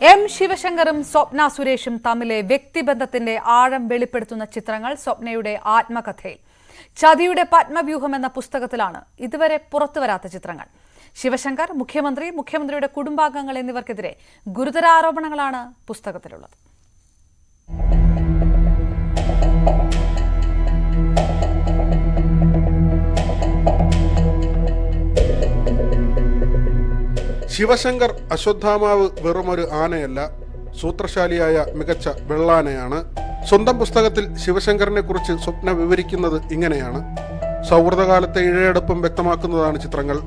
M ശിവശങ്കറും സ്വപ്ന സുരേഷും തമ്മിലെ വ്യക്തിബന്ധത്തിന്റെ ആഴം വെളിപ്പെടുത്തുന്ന ചിത്രങ്ങൾ സ്വപ്നയുടെ ആത്മകഥയിൽ. ചതിയുടെ പത്മവ്യൂഹം എന്ന പുസ്തകത്തിലാണ് ഇതുവരെ പുറത്തുവരാത്ത ചിത്രങ്ങൾ. ശിവശങ്കർ മുഖ്യമന്ത്രി മുഖ്യമന്ത്രിയുടെ കുടുംബാംഗങ്ങൾ എന്നിവർക്കെതിരെ ഗുരുതര ആരോപണങ്ങളാണ് പുസ്തകത്തിലുള്ളത്. ശിവശങ്കർ അശ്വത്ഥാമാവ് വെറുമൊരു ആനയല്ല സൂത്രശാലിയായ മികച്ച വെള്ളാനയാണ്. സ്വന്തം പുസ്തകത്തിൽ ശിവശങ്കറിനെ കുറിച്ച് സ്വപ്ന വിവരിക്കുന്നത് ഇങ്ങനെയാണ്. സൗഹൃദകാലത്തെ ഇഴയടുപ്പം വ്യക്തമാക്കുന്നതാണ് ചിത്രങ്ങൾ.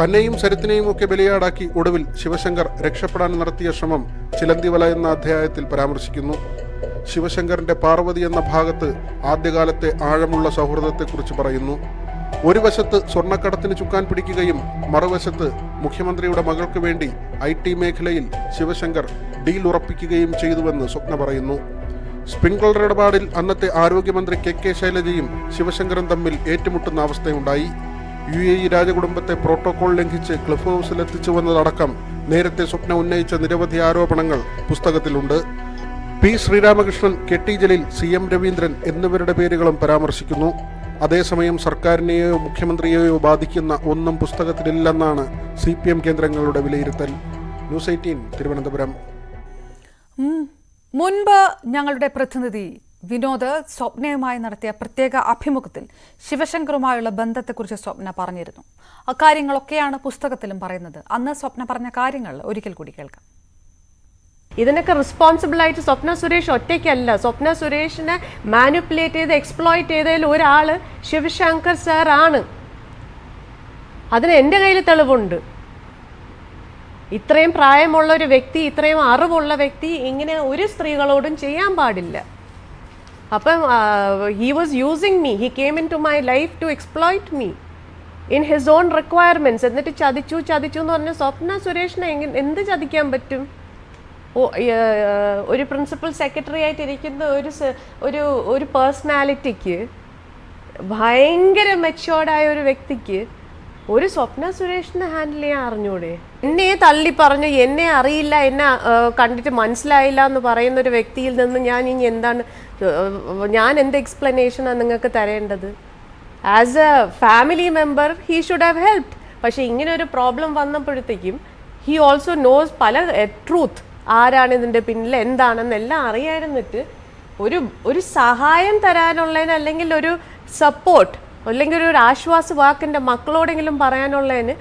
തന്നെയും സരിത്തിനെയും ഒക്കെ ബലിയാടാക്കി ഒടുവിൽ ശിവശങ്കർ രക്ഷപ്പെടാൻ നടത്തിയ ശ്രമം ചിലന്തിവല എന്ന അധ്യായത്തിൽ പരാമർശിക്കുന്നു. ശിവശങ്കറിന്റെ പാർവതി എന്ന ഭാഗത്ത് ആദ്യകാലത്തെ ആഴമുള്ള സൗഹൃദത്തെക്കുറിച്ച് പറയുന്നു. ഒരു വശത്ത് സ്വർണക്കടത്തിന് ചുക്കാൻ പിടിക്കുകയും മറുവശത്ത് മുഖ്യമന്ത്രിയുടെ മകൾക്ക് വേണ്ടി ഐ ടി മേഖലയിൽ ശിവശങ്കർ ഡീൽ ഉറപ്പിക്കുകയും ചെയ്തുവെന്ന് സ്വപ്ന പറയുന്നു. സ്പ്രിംഗ്ലർ ഇടപാടിൽ അന്നത്തെ ആരോഗ്യമന്ത്രി കെ കെ ശൈലജയും ശിവശങ്കറും തമ്മിൽ ഏറ്റുമുട്ടുന്ന അവസ്ഥയുണ്ടായി. യു എ ഇ രാജകുടുംബത്തെ പ്രോട്ടോകോൾ ലംഘിച്ച് ക്ലിഫ് ഹൗസിൽ എത്തിച്ചുവെന്നതടക്കം നേരത്തെ സ്വപ്ന ഉന്നയിച്ച നിരവധി ആരോപണങ്ങൾ പുസ്തകത്തിലുണ്ട്. P Sreeramakrishnan K T Jaleel C M Raveendran എന്നിവരുടെ പേരുകളും പരാമർശിക്കുന്നു. അതേസമയം സർക്കാരിനെയോ മുഖ്യമന്ത്രിയെയോ ബാധിക്കുന്ന ഒന്നും പുസ്തകത്തിലില്ലെന്നാണ് സി പി എം കേന്ദ്രങ്ങളുടെ വിലയിരുത്തൽ. News Eighteen Thiruvananthapuram. മുൻപ് ഞങ്ങളുടെ പ്രതിനിധി വിനോദ് സ്വപ്നയുമായി നടത്തിയ പ്രത്യേക അഭിമുഖത്തിൽ ശിവശങ്കറുമായുള്ള ബന്ധത്തെക്കുറിച്ച് സ്വപ്ന പറഞ്ഞിരുന്നു. അക്കാര്യങ്ങളൊക്കെയാണ് പുസ്തകത്തിലും പറയുന്നത്. അന്ന് സ്വപ്ന പറഞ്ഞ കാര്യങ്ങൾ ഒരിക്കൽ കൂടി കേൾക്കാം. ഇതിനൊക്കെ റെസ്പോൺസിബിൾ ആയിട്ട് സ്വപ്ന സുരേഷ് ഒറ്റയ്ക്കല്ല. സ്വപ്ന സുരേഷിനെ മാനിപ്പുലേറ്റ് ചെയ്ത് എക്സ്പ്ലോയിറ്റ് ചെയ്തതിൽ ഒരാൾ ശിവശങ്കർ സാർ ആണ്. അതിന് എന്റെ കയ്യിൽ തെളിവുണ്ട്. ഇത്രയും പ്രായമുള്ള ഒരു വ്യക്തി ഇത്രയും അറിവുള്ള വ്യക്തി ഇങ്ങനെ ഒരു സ്ത്രീകളോടും ചെയ്യാൻ പാടില്ല. അപ്പം he was using me he came in to my life to exploit me in his own requirements എന്നിട്ട് ചതിച്ചു ചതിച്ചു എന്ന് പറഞ്ഞ സ്വപ്ന സുരേഷിനെ എങ്ങനെ എന്ത് ചതിക്കാൻ പറ്റും? ഒരു പ്രിൻസിപ്പൽ സെക്രട്ടറി ആയിട്ട് ഇരിക്കുന്ന ഒരു ഒരു ഒരു പേഴ്സണാലിറ്റിക്ക് ഭയങ്കര മെച്ചോർഡായ ഒരു വ്യക്തിക്ക് ഒരു സ്വപ്ന സുരേഷിനെ ഹാൻഡിൽ ചെയ്യാൻ അറിഞ്ഞൂടെ? എന്നെ തള്ളി പറഞ്ഞു എന്നെ അറിയില്ല എന്നെ കണ്ടിട്ട് മനസ്സിലായില്ല എന്ന് പറയുന്ന ഒരു വ്യക്തിയിൽ നിന്ന് ഞാൻ ഇനി എന്താണ് ഞാൻ എന്ത് എക്സ്പ്ലനേഷനാണ് നിങ്ങൾക്ക് തരേണ്ടത്? As a family member he should have helped പക്ഷേ ഇങ്ങനെ ഒരു പ്രോബ്ലം വന്നപ്പോഴത്തേക്കും ഹി ഓൾസോ നോസ് പല ട്രൂത്ത് ആരാണ് ഇതിന്റെ പിന്നിൽ എന്താണെന്നെല്ലാം അറിയായിരുന്നിട്ട് ഒരു ഒരു സഹായം തരാനുള്ളതിന് അല്ലെങ്കിൽ ഒരു സപ്പോർട്ട് അല്ലെങ്കിൽ ഒരു ആശ്വാസ വാക്കിന്റെ മക്കളോടെങ്കിലും പറയാനുള്ളതിന്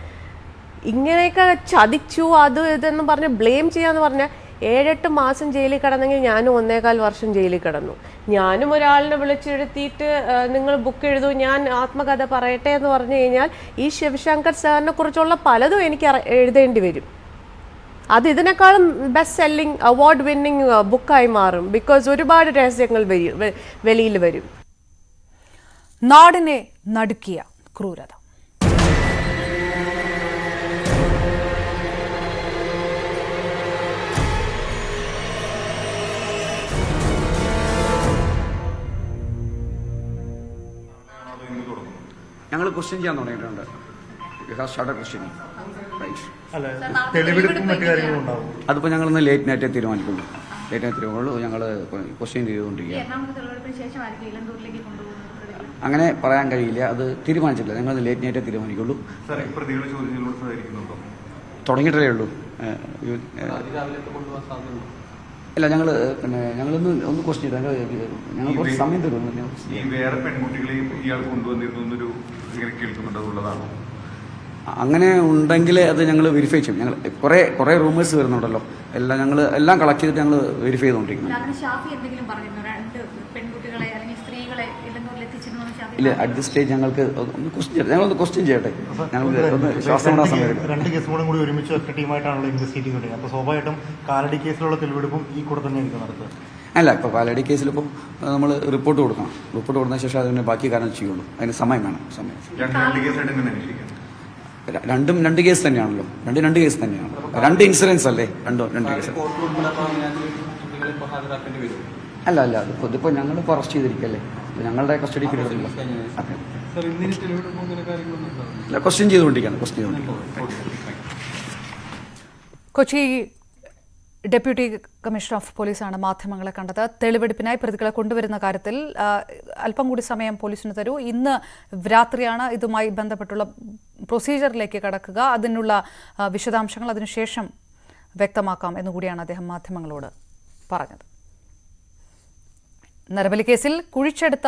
ഇങ്ങനെയൊക്കെ ചതിച്ചു അത് ഇതെന്ന് പറഞ്ഞ് ബ്ലെയിം ചെയ്യാന്ന് പറഞ്ഞാൽ ഏഴെട്ട് മാസം ജയിലിൽ കിടന്നെങ്കിൽ ഞാനും ഒന്നേകാൽ വർഷം ജയിലിൽ കിടന്നു. ഞാനും ഒരാളിനെ വിളിച്ചെഴുത്തിയിട്ട് നിങ്ങൾ ബുക്ക് എഴുതൂ ഞാൻ ആത്മകഥ പറയട്ടെ എന്ന് പറഞ്ഞു കഴിഞ്ഞാൽ ഈ ശിവശങ്കർ സാറിനെ കുറിച്ചുള്ള പലതും എനിക്ക് എഴുതേണ്ടി വരും. അത് ഇതിനേക്കാളും ബെസ്റ്റ് സെല്ലിംഗ് അവാർഡ് വിന്നിങ് ബുക്കായി മാറും. ബിക്കോസ് ഒരുപാട് രഹസ്യങ്ങൾ വെളിയിൽ വരും. നാടിനെ നടുക്കിയ ക്രൂരത. ഞങ്ങൾ ക്വസ്റ്റ്യൻ ചെയ്യാൻ തുടങ്ങിയിട്ടുണ്ട്. സ്റ്റാർട്ട് ക്വസ്റ്റ്യൻ അതിപ്പോൾ ഞങ്ങൾ ഇന്ന് ലേറ്റ് നൈറ്റേ തീരുമാനിക്കുന്നു. ലേറ്റ് നൈറ്റ് തീരുമാനമുള്ളൂ ഞങ്ങൾ ക്വസ്റ്റ്യൻ ചെയ്തുകൊണ്ടിരിക്കുക അങ്ങനെ പറയാൻ കഴിയില്ല. അത് തീരുമാനിച്ചില്ല ഞങ്ങൾ ലേറ്റ് നൈറ്റേ തീരുമാനിക്കുള്ളൂ. തുടങ്ങിയിട്ടേ ഉള്ളൂ. അല്ല ഞങ്ങൾ പിന്നെ ഞങ്ങളൊന്ന് ഒന്ന് ക്വസ്റ്റ്യൻ ചെയ്തു. ഞങ്ങൾ കുറച്ച് സമയം തരുന്നു ഈ വേറെ പെൺകുട്ടികളെയും ഇയാൾ കൊണ്ടുവന്നിരുന്നു എന്നൊരു ഇങ്ങനെ കേൾക്കുന്നുണ്ട്. അതുള്ളതാണോ? അങ്ങനെ ഉണ്ടെങ്കിൽ അത് ഞങ്ങൾ വെരിഫൈ ചെയ്യും. ഞങ്ങൾ കുറേ കുറേ റൂമേഴ്സ് വരുന്നുണ്ടല്ലോ. എല്ലാം ഞങ്ങൾ എല്ലാം കളക്ട് ചെയ്തിട്ട് ഞങ്ങൾ വെരിഫൈ ചെയ്തുകൊണ്ടിരിക്കുന്നു അങ്ങനെ ഷാഫി എന്തെങ്കിലും പറഞ്ഞിരുന്നു? രണ്ട് പെൺകുട്ടികളെ അല്ലെങ്കിൽ സ്ത്രീകളെ ഇലന്തൂരിൽ എത്തിച്ചിരുന്നു എന്ന് ഷാഫി ഇല്ല അറ്റ് ദി സ്റ്റേജ് ഞങ്ങൾക്ക് ഒന്ന് ക്വസ്റ്റ്യൻ ചെയ്യട്ടെ. ഞങ്ങളൊന്ന് ക്വസ്റ്റ്യൻ ചെയ്യട്ടെ. ഞങ്ങൾക്ക് ഒന്ന് ശ്വാസം വിടാൻ സമയം. രണ്ട് കേസുകളും കൂടി ഒരുമിച്ച് ഒറ്റ ടീമായിട്ടാണല്ലോ ഇൻവെസ്റ്റിഗേറ്റ് ചെയ്യുന്നത് അപ്പോൾ സ്വാഭാവികമായിട്ടും കാലടി കേസിലുള്ള തെളിവെടുപ്പും ഈ കൂടെ തന്നെ ആയിരിക്കും നടത്തുക അല്ല ഇപ്പോൾ പാലടി കേസിൽ ഇപ്പോൾ നമ്മൾ റിപ്പോർട്ട് കൊടുക്കണം. റിപ്പോർട്ട് കൊടുത്തതിന് ശേഷം അതിന് ബാക്കി കാരണം ചെയ്യുള്ളൂ. അതിന് സമയം വേണം സമയം. രണ്ട് രണ്ട് കേസ് തന്നെയാണല്ലോ. രണ്ട് രണ്ട് കേസ് തന്നെയാണ്. രണ്ട് ഇൻഷുറൻസ് അല്ലേ? രണ്ടോ രണ്ട് കേസ്. അല്ല അല്ല ഇതിപ്പോ ഞങ്ങൾ ഞങ്ങളിപ്പോൾ അറസ്റ്റ് ചെയ്തിരിക്കല്ലേ? ഞങ്ങളുടെ കസ്റ്റഡി കിട്ടുന്നില്ല അല്ല ക്വസ്റ്റ്യൻ ചെയ്തുകൊണ്ടിരിക്കുകയാണ് ക്വസ്റ്റ്യൻ ചെയ്തുകൊണ്ടിരിക്കുകയാണ്. കൊച്ചി ഡെപ്യൂട്ടി കമ്മീഷണർ ഓഫ് പോലീസാണ് മാധ്യമങ്ങളെ കണ്ടത്. തെളിവെടുപ്പിനായി പ്രതികളെ കൊണ്ടുവരുന്ന കാര്യത്തിൽ അല്പം കൂടി സമയം പോലീസിന് തരൂ. ഇന്ന് രാത്രിയാണ് ഇതുമായി ബന്ധപ്പെട്ടുള്ള പ്രൊസീജിയറിലേക്ക് കടക്കുക. അതിനുള്ള വിശദാംശങ്ങൾ അതിനുശേഷം വ്യക്തമാക്കാം എന്നുകൂടിയാണ് അദ്ദേഹം മാധ്യമങ്ങളോട് പറഞ്ഞത്. നരബലി കേസിൽ കുഴിച്ചെടുത്ത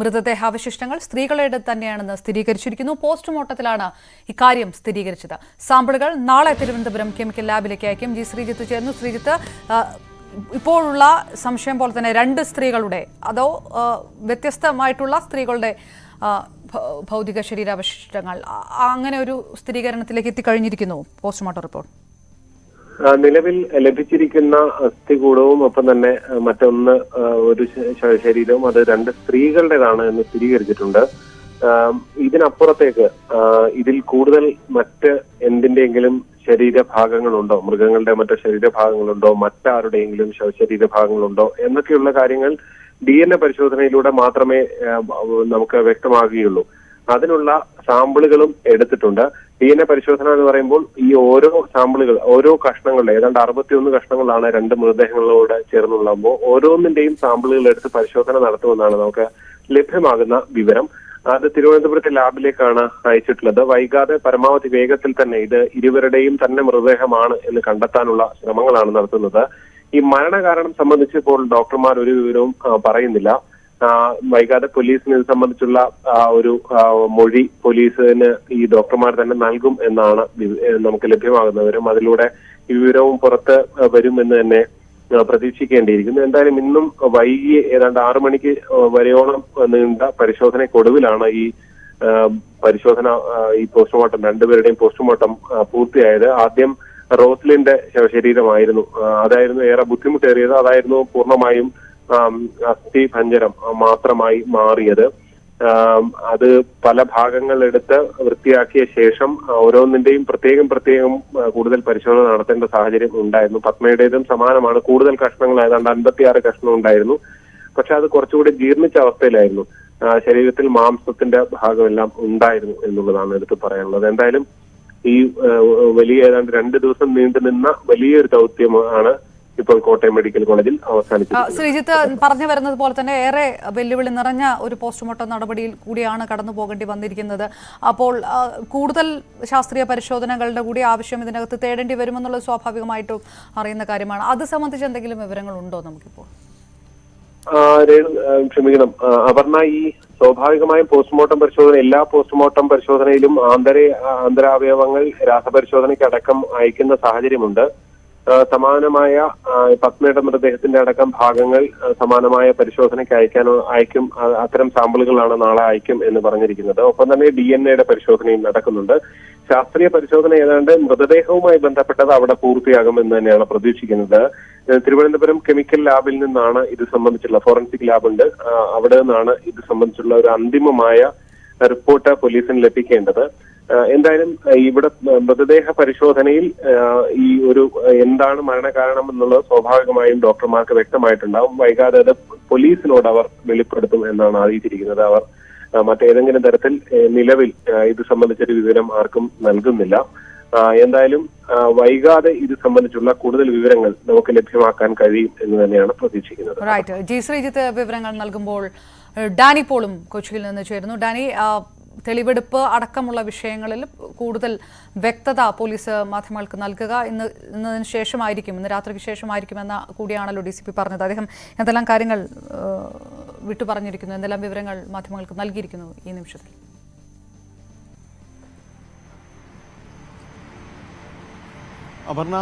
മൃതദേഹാവശിഷ്ടങ്ങൾ സ്ത്രീകളുടെ തന്നെയാണെന്ന് സ്ഥിരീകരിച്ചിരിക്കുന്നു. പോസ്റ്റ്മോർട്ടത്തിലാണ് ഇക്കാര്യം സ്ഥിരീകരിച്ചത്. സാമ്പിളുകൾ നാളെ തിരുവനന്തപുരം കെമിക്കൽ ലാബിലേക്ക് അയക്കും. ജി ശ്രീജിത്ത് ചേർന്നു ശ്രീജിത്ത് ഇപ്പോഴുള്ള സംശയം പോലെ തന്നെ രണ്ട് സ്ത്രീകളുടെ അതോ വ്യത്യസ്തമായിട്ടുള്ള സ്ത്രീകളുടെ ഭൗതിക ശരീരാവശിഷ്ടങ്ങൾ അങ്ങനെ ഒരു സ്ഥിരീകരണത്തിലേക്ക് എത്തിക്കഴിഞ്ഞിരിക്കുന്നു. Postmortem report. നിലവിൽ ലഭിച്ചിരിക്കുന്ന അസ്ഥികൂടവും ഒപ്പം തന്നെ മറ്റൊന്ന് ഒരു ശരീരവും അത് രണ്ട് സ്ത്രീകളുടേതാണ് എന്ന് സ്ഥിരീകരിച്ചിട്ടുണ്ട്. ഇതിനപ്പുറത്തേക്ക് ഇതിൽ കൂടുതൽ മറ്റ് എന്തിന്റെയെങ്കിലും ശരീരഭാഗങ്ങളുണ്ടോ? മൃഗങ്ങളുടെ മറ്റു ശരീരഭാഗങ്ങളുണ്ടോ? മറ്റാരുടെയെങ്കിലും ശരീരഭാഗങ്ങളുണ്ടോ? എന്നൊക്കെയുള്ള കാര്യങ്ങൾ ഡി എൻ എ പരിശോധനയിലൂടെ മാത്രമേ നമുക്ക് വ്യക്തമാകുകയുള്ളൂ. അതിനുള്ള സാമ്പിളുകളും എടുത്തിട്ടുണ്ട്. ഡി എൻ എ പരിശോധന എന്ന് പറയുമ്പോൾ ഈ ഓരോ സാമ്പിളുകൾ ഓരോ കഷ്ണങ്ങളുടെ ഏതാണ്ട് അറുപത്തിയൊന്ന് കഷ്ണങ്ങളാണ് രണ്ട് മൃതദേഹങ്ങളോട് ചേർന്നുള്ളപ്പോൾ ഓരോന്നിന്റെയും സാമ്പിളുകൾ എടുത്ത് പരിശോധന നടത്തുമെന്നാണ് നമുക്ക് ലഭ്യമാകുന്ന വിവരം. അത് തിരുവനന്തപുരത്തെ ലാബിലേക്കാണ് അയച്ചിട്ടുള്ളത്. വൈകാതെ പരമാവധി വേഗത്തിൽ തന്നെ ഇത് ഇരുവരുടെയും തന്നെ മൃതദേഹമാണ് എന്ന് കണ്ടെത്താനുള്ള ശ്രമങ്ങളാണ് നടത്തുന്നത്. ഈ മരണകാരണം സംബന്ധിച്ച് ഇപ്പോൾ ഡോക്ടർമാർ ഒരു വിവരവും പറയുന്നില്ല. വൈകാതെ പോലീസിന് ഇത് സംബന്ധിച്ചുള്ള ഒരു മൊഴി പോലീസിന് ഈ ഡോക്ടർമാർ തന്നെ നൽകും എന്നാണ് നമുക്ക് ലഭ്യമാകുന്നവരും. അതിലൂടെ ഈ വിവരവും പുറത്ത് വരുമെന്ന് തന്നെ പ്രതീക്ഷിക്കേണ്ടിയിരിക്കുന്നു. എന്തായാലും ഇന്നും വൈകി ഏതാണ്ട് ആറു മണിക്ക് വരെയോളം നീണ്ട പരിശോധനയ്ക്കൊടുവിലാണ് ഈ പരിശോധന ഈ പോസ്റ്റ്മോർട്ടം രണ്ടുപേരുടെയും പോസ്റ്റ്മോർട്ടം പൂർത്തിയായത്. ആദ്യം റോസ്ലിന്റെ ശവശരീരമായിരുന്നു. അതായിരുന്നു ഏറെ ബുദ്ധിമുട്ടേറിയത്. അതായിരുന്നു പൂർണമായും ആം, അസ്ഥി ഭഞ്ജരം മാത്രമായി മാറിയത്. അത് പല ഭാഗങ്ങളെടുത്ത് വൃത്തിയാക്കിയ ശേഷം ഓരോന്നിന്റെയും പ്രത്യേകം പ്രത്യേകം കൂടുതൽ പരിശോധന നടത്തേണ്ട സാഹചര്യം ഉണ്ടായിരുന്നു. പത്മയുടേതും സമാനമാണ്. കൂടുതൽ കഷ്ണങ്ങൾ ഏതാണ്ട് അൻപത്തിയാറ് കഷ്ണം ഉണ്ടായിരുന്നു. പക്ഷെ അത് കുറച്ചുകൂടി ജീർണിച്ച അവസ്ഥയിലായിരുന്നു. ശരീരത്തിൽ മാംസത്തിന്റെ ഭാഗമെല്ലാം ഉണ്ടായിരുന്നു എന്നുള്ളതാണ് എടുത്ത് പറയാനുള്ളത്. എന്തായാലും ഈ വലിയ ഏതാണ്ട് രണ്ട് ദിവസം നീണ്ടു നിന്ന വലിയൊരു ദൗത്യമാണ് ഇപ്പോൾ കോട്ടയം മെഡിക്കൽ കോളേജിൽ അവസാനിച്ചു ശ്രീജിത്ത് പറഞ്ഞു വരുന്നത് പോലെ തന്നെ ഏറെ വെല്ലുവിളി നിറഞ്ഞ ഒരു പോസ്റ്റ്മോർട്ടം നടപടിയിൽ കൂടിയാണ് കടന്നു പോകേണ്ടി വന്നിരിക്കുന്നത്. അപ്പോൾ കൂടുതൽ ശാസ്ത്രീയ പരിശോധനകളുടെ കൂടി ആവശ്യം ഇതിനകത്ത് തേടേണ്ടി വരുമെന്നുള്ളത് സ്വാഭാവികമായിട്ടും അറിയുന്ന കാര്യമാണ്. അത് സംബന്ധിച്ച് എന്തെങ്കിലും വിവരങ്ങളുണ്ടോ നമുക്കിപ്പോൾ? ക്ഷമിക്കണം. അപർണ ഈ സ്വാഭാവികമായും പോസ്റ്റ്മോർട്ടം പരിശോധന എല്ലാ പോസ്റ്റ്മോർട്ടം പരിശോധനയിലും ആന്തര ആന്തരാവയവങ്ങൾ രാസപരിശോധനയ്ക്ക് അടക്കം അയക്കുന്ന സാഹചര്യമുണ്ട്. സമാനമായ പത്മയുടെ മൃതദേഹത്തിന്റെ അടക്കം ഭാഗങ്ങൾ സമാനമായ പരിശോധനയ്ക്ക് അയക്കാനോ അയക്കും അത്തരം സാമ്പിളുകളാണ് നാളെ അയക്കും എന്ന് പറഞ്ഞിരിക്കുന്നത്. ഒപ്പം തന്നെ ഡി എൻ എയുടെ പരിശോധനയും നടക്കുന്നുണ്ട്. ശാസ്ത്രീയ പരിശോധന ഏതാണ്ട് മൃതദേഹവുമായി ബന്ധപ്പെട്ടത് അവിടെ പൂർത്തിയാകുമെന്ന് തന്നെയാണ് പ്രതീക്ഷിക്കുന്നത്. തിരുവനന്തപുരം കെമിക്കൽ ലാബിൽ നിന്നാണ് ഇത് സംബന്ധിച്ചുള്ള ഫോറൻസിക് ലാബുണ്ട് അവിടെ നിന്നാണ് ഇത് സംബന്ധിച്ചുള്ള ഒരു അന്തിമമായ റിപ്പോർട്ട് പോലീസിന് ലഭിക്കേണ്ടത്. എന്തായാലും ഇവിടെ മൃതദേഹ പരിശോധനയിൽ ഈ ഒരു എന്താണ് മരണകാരണം എന്നുള്ളത് സ്വാഭാവികമായും ഡോക്ടർമാർക്ക് വ്യക്തമായിട്ടുണ്ടാവും. വൈകാതെ അത് പോലീസിനോട് അവർ വെളിപ്പെടുത്തും എന്നാണ് അറിയിച്ചിരിക്കുന്നത്. അവർ മറ്റേതെങ്കിലും തരത്തിൽ നിലവിൽ ഇത് സംബന്ധിച്ചൊരു വിവരം ആർക്കും നൽകുന്നില്ല. എന്തായാലും വൈകാതെ ഇത് സംബന്ധിച്ചുള്ള കൂടുതൽ വിവരങ്ങൾ നമുക്ക് ലഭ്യമാക്കാൻ കഴിയും എന്ന് തന്നെയാണ് പ്രതീക്ഷിക്കുന്നത്. റൈറ്റ് ജി ശ്രീജിത്ത് വിവരങ്ങൾ നൽകുമ്പോൾ ഡാനി പോളും കൊച്ചിയിൽ നിന്ന് ചേരുന്നു. ഡാനി തെളിവെടുപ്പ് അടക്കമുള്ള വിഷയങ്ങളിൽ കൂടുതൽ വ്യക്തത പോലീസ് മാധ്യമങ്ങൾക്ക് നൽകുക ഇന്ന് ഇന്നതിന് ശേഷമായിരിക്കും ഇന്ന് രാത്രിക്ക് ശേഷമായിരിക്കുമെന്ന കൂടിയാണല്ലോ ഡി സി പി പറഞ്ഞത്. അദ്ദേഹം എന്തെല്ലാം കാര്യങ്ങൾ വിട്ടുപറഞ്ഞിരിക്കുന്നു വിട്ടു പറഞ്ഞിരിക്കുന്നു എന്തെല്ലാം വിവരങ്ങൾ മാധ്യമങ്ങൾക്ക് നൽകിയിരിക്കുന്നു ഈ നിമിഷത്തിൽ? അപർണ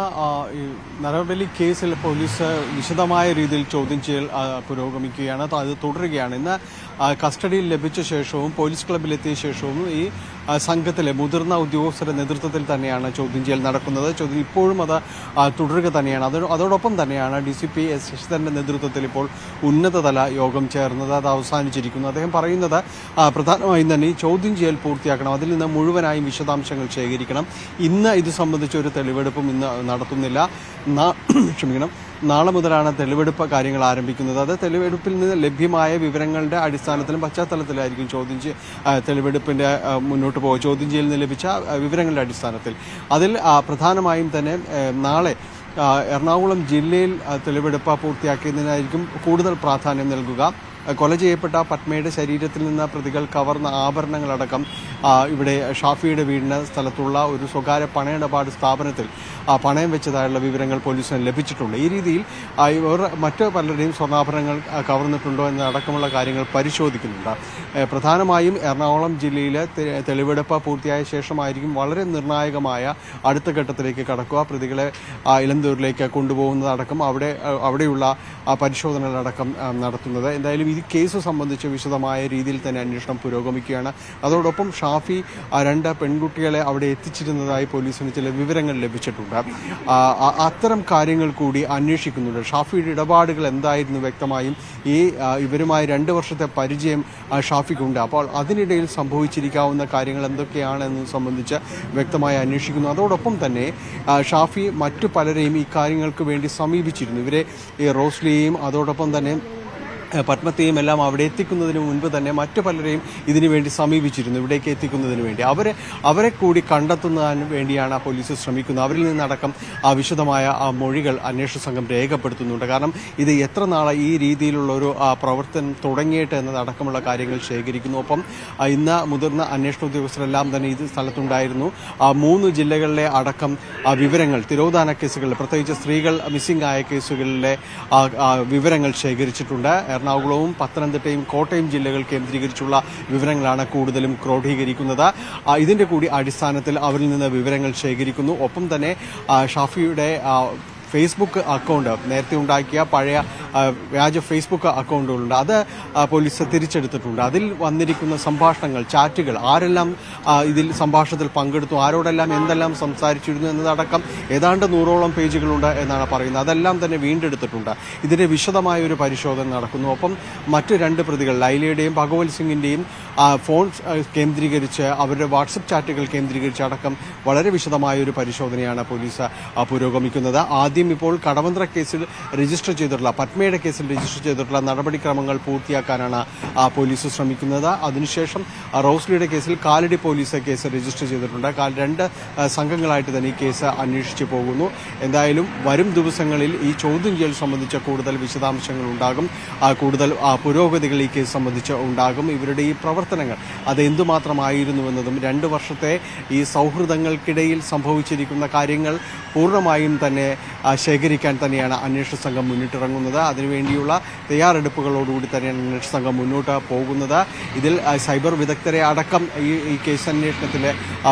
ഈ നരബലി കേസിൽ പോലീസ് വിശദമായ രീതിയിൽ ചോദ്യം ചെയ്യൽ പുരോഗമിക്കുകയാണ് അത് തുടരുകയാണ്. ഇന്ന് കസ്റ്റഡിയിൽ ലഭിച്ച ശേഷവും പോലീസ് ക്ലബിലെത്തിയ ശേഷവും ഈ സംഘത്തിലെ മുതിർന്ന ഉദ്യോഗസ്ഥരുടെ നേതൃത്വത്തിൽ തന്നെയാണ് ചോദ്യം ചെയ്യൽ നടക്കുന്നത്. ചോദ്യം ഇപ്പോഴും അത് തുടരുക തന്നെയാണ്. അതോ അതോടൊപ്പം തന്നെയാണ് ഡി സി പി എസ് ശശിധരന്റെ നേതൃത്വത്തിൽ ഇപ്പോൾ ഉന്നതതല യോഗം ചേർന്നത്. അത് അവസാനിച്ചിരിക്കുന്നു. അദ്ദേഹം പറയുന്നത് പ്രധാനമായും തന്നെ ഈ ചോദ്യം ചെയ്യൽ പൂർത്തിയാക്കണം. അതിൽ നിന്ന് മുഴുവനായും വിശദാംശങ്ങൾ ശേഖരിക്കണം. ഇന്ന് ഇത് സംബന്ധിച്ച ഒരു തെളിവെടുപ്പും ഇന്ന് നടത്തുന്നില്ല. ക്ഷമിക്കണം. നാളെ മുതലാണ് തെളിവെടുപ്പ് കാര്യങ്ങൾ ആരംഭിക്കുന്നത്. അത് തെളിവെടുപ്പിൽ നിന്ന് ലഭ്യമായ വിവരങ്ങളുടെ അടിസ്ഥാനത്തിലും പശ്ചാത്തലത്തിലായിരിക്കും ചോദ്യം തെളിവെടുപ്പിന്റെ മുന്നോട്ട് പോകുക ചോദ്യം ചെയ്യലിൽ നിന്ന് ലഭിച്ച വിവരങ്ങളുടെ അടിസ്ഥാനത്തിൽ. അതിൽ പ്രധാനമായും തന്നെ നാളെ എറണാകുളം ജില്ലയിൽ തെളിവെടുപ്പ് പൂർത്തിയാക്കിയതിനായിരിക്കും കൂടുതൽ പ്രാധാന്യം നൽകുക. കൊല ചെയ്യപ്പെട്ട പത്മയുടെ ശരീരത്തിൽ നിന്ന് പ്രതികൾ കവർന്ന ആഭരണങ്ങളടക്കം ഇവിടെ ഷാഫിയുടെ വീടിന് സ്ഥലത്തുള്ള ഒരു സ്വകാര്യ പണയിടപാട് സ്ഥാപനത്തിൽ പണയം വെച്ചതായുള്ള വിവരങ്ങൾ പോലീസിന് ലഭിച്ചിട്ടുണ്ട്. ഈ രീതിയിൽ ഇവർ മറ്റ് പലരുടെയും സ്വർണാഭരണങ്ങൾ കവർന്നിട്ടുണ്ടോ എന്നടക്കമുള്ള കാര്യങ്ങൾ പരിശോധിക്കുന്നുണ്ട്. പ്രധാനമായും എറണാകുളം ജില്ലയിലെ തെളിവെടുപ്പ് പൂർത്തിയായ ശേഷമായിരിക്കും വളരെ നിർണായകമായ അടുത്ത ഘട്ടത്തിലേക്ക് കടക്കുക. പ്രതികളെ ഇലന്തൂരിലേക്ക് കൊണ്ടുപോകുന്നതടക്കം അവിടെ അവിടെയുള്ള പരിശോധനകളടക്കം നടത്തുന്നത്. എന്തായാലും ഈ കേസ് സംബന്ധിച്ച് വിശദമായ രീതിയിൽ തന്നെ അന്വേഷണം പുരോഗമിക്കുകയാണ്. അതോടൊപ്പം ഷാഫി രണ്ട് പെൺകുട്ടികളെ അവിടെ എത്തിച്ചിരുന്നതായി പോലീസിന് ചില വിവരങ്ങൾ ലഭിച്ചിട്ടുണ്ട്. അത്തരം കാര്യങ്ങൾ കൂടി അന്വേഷിക്കുന്നുണ്ട്. ഷാഫിയുടെ ഇടപാടുകൾ എന്തായിരുന്നു വ്യക്തമായും ഈ ഇവരുമായി രണ്ട് വർഷത്തെ പരിചയം ഷാഫിക്കുണ്ട്. അപ്പോൾ അതിനിടയിൽ സംഭവിച്ചിരിക്കാവുന്ന കാര്യങ്ങൾ എന്തൊക്കെയാണെന്ന് സംബന്ധിച്ച് വ്യക്തമായി അന്വേഷിക്കുന്നു. അതോടൊപ്പം തന്നെ ഷാഫി മറ്റു പലരെയും ഈ കാര്യങ്ങൾക്ക് വേണ്ടി സമീപിച്ചിരുന്നു. ഇവരെ ഈ റോസ്ലിയെയും അതോടൊപ്പം തന്നെ പത്മത്തെയും എല്ലാം അവിടെ എത്തിക്കുന്നതിന് മുൻപ് തന്നെ മറ്റു പലരെയും ഇതിനു വേണ്ടി സമീപിച്ചിരുന്നു. ഇവിടേക്ക് എത്തിക്കുന്നതിന് വേണ്ടി. അവരെ അവരെ കൂടി കണ്ടെത്തുന്നതിന് വേണ്ടിയാണ് പോലീസ് ശ്രമിക്കുന്നത്. അവരിൽ നിന്നടക്കം ആ വിശദമായ ആ മൊഴികൾ അന്വേഷണ സംഘം രേഖപ്പെടുത്തുന്നുണ്ട്. കാരണം ഇത് എത്ര നാളെ ഈ രീതിയിലുള്ള ഒരു പ്രവർത്തനം തുടങ്ങിയിട്ട് എന്നതടക്കമുള്ള കാര്യങ്ങൾ ശേഖരിക്കുന്നു. ഒപ്പം ഇന്ന് മുതിർന്ന അന്വേഷണ ഉദ്യോഗസ്ഥരെല്ലാം തന്നെ ഇത് സ്ഥലത്തുണ്ടായിരുന്നു. ആ മൂന്ന് ജില്ലകളിലെ അടക്കം ആ, വിവരങ്ങൾ തിരോധാന കേസുകളിൽ പ്രത്യേകിച്ച് സ്ത്രീകൾ മിസ്സിംഗ് ആയ കേസുകളിലെ വിവരങ്ങൾ ശേഖരിച്ചിട്ടുണ്ട്. എറണാകുളവും പത്തനംതിട്ടയും കോട്ടയം ജില്ലകൾ കേന്ദ്രീകരിച്ചുള്ള വിവരങ്ങളാണ് കൂടുതലും ക്രോഡീകരിക്കുന്നത്. ഇതിന്റെ കൂടി അടിസ്ഥാനത്തിൽ അവരിൽ നിന്ന് വിവരങ്ങൾ ശേഖരിക്കുന്നു. ഒപ്പം തന്നെ ഷാഫിയുടെ ഫേസ്ബുക്ക് അക്കൗണ്ട് നേരത്തെ ഉണ്ടാക്കിയ പഴയ വ്യാജ ഫേസ്ബുക്ക് അക്കൗണ്ടുകളുണ്ട് അത് പോലീസ് തിരിച്ചെടുത്തിട്ടുണ്ട്. അതിൽ വന്നിരിക്കുന്ന സംഭാഷണങ്ങൾ ചാറ്റുകൾ ആരെല്ലാം ഇതിൽ സംഭാഷണത്തിൽ പങ്കെടുത്തു ആരോടെല്ലാം എന്തെല്ലാം സംസാരിച്ചിരുന്നു എന്നതടക്കം ഏതാണ്ട് നൂറോളം പേജുകളുണ്ട് എന്നാണ് പറയുന്നത്. അതെല്ലാം തന്നെ വീണ്ടെടുത്തിട്ടുണ്ട്. ഇതിന്റെ വിശദമായ ഒരു പരിശോധന നടക്കുന്നു. ഒപ്പം മറ്റു രണ്ട് പ്രതികൾ ലൈലയുടെയും ഭഗവത് സിംഗിന്റെയും ഫോൺ കേന്ദ്രീകരിച്ച് അവരുടെ വാട്സപ്പ് ചാറ്റുകൾ കേന്ദ്രീകരിച്ച് അടക്കം വളരെ വിശദമായ ഒരു പരിശോധനയാണ് പോലീസ് പുരോഗമിക്കുന്നത്. ആദ്യം ഇപ്പോൾ കടവന്ത്ര കേസിൽ രജിസ്റ്റർ ചെയ്തിട്ടുള്ള പത്മയുടെ കേസിൽ രജിസ്റ്റർ ചെയ്തിട്ടുള്ള നടപടിക്രമങ്ങൾ പൂർത്തിയാക്കാനാണ് പോലീസ് ശ്രമിക്കുന്നത്. അതിനുശേഷം റോസ്ലിയുടെ കേസിൽ കാലടി പോലീസ് കേസ് രജിസ്റ്റർ ചെയ്തിട്ടുണ്ട്. രണ്ട് സംഘങ്ങളായിട്ട് തന്നെ ഈ കേസ് അന്വേഷിച്ചു പോകുന്നു. എന്തായാലും വരും ദിവസങ്ങളിൽ ഈ ചോദ്യം ചെയ്യൽ സംബന്ധിച്ച കൂടുതൽ വിശദാംശങ്ങൾ ഉണ്ടാകും. കൂടുതൽ പുരോഗതികൾ ഈ കേസ് സംബന്ധിച്ച് ഉണ്ടാകും. ഇവരുടെ ഈ പ്രവർത്തനങ്ങൾ അത് എന്തുമാത്രമായിരുന്നുവെന്നതും രണ്ട് വർഷത്തെ ഈ സൗഹൃദങ്ങൾക്കിടയിൽ സംഭവിച്ചിരിക്കുന്ന കാര്യങ്ങൾ പൂർണമായും തന്നെ ശേഖരിക്കാൻ തന്നെയാണ് അന്വേഷണ സംഘം മുന്നിട്ടിറങ്ങുന്നത്. അതിനുവേണ്ടിയുള്ള തയ്യാറെടുപ്പുകളോടുകൂടി തന്നെയാണ് അന്വേഷണ സംഘം മുന്നോട്ട് പോകുന്നത്. ഇതിൽ സൈബർ വിദഗ്ധരെ അടക്കം ഈ ഈ കേസ് അന്വേഷണത്തിൽ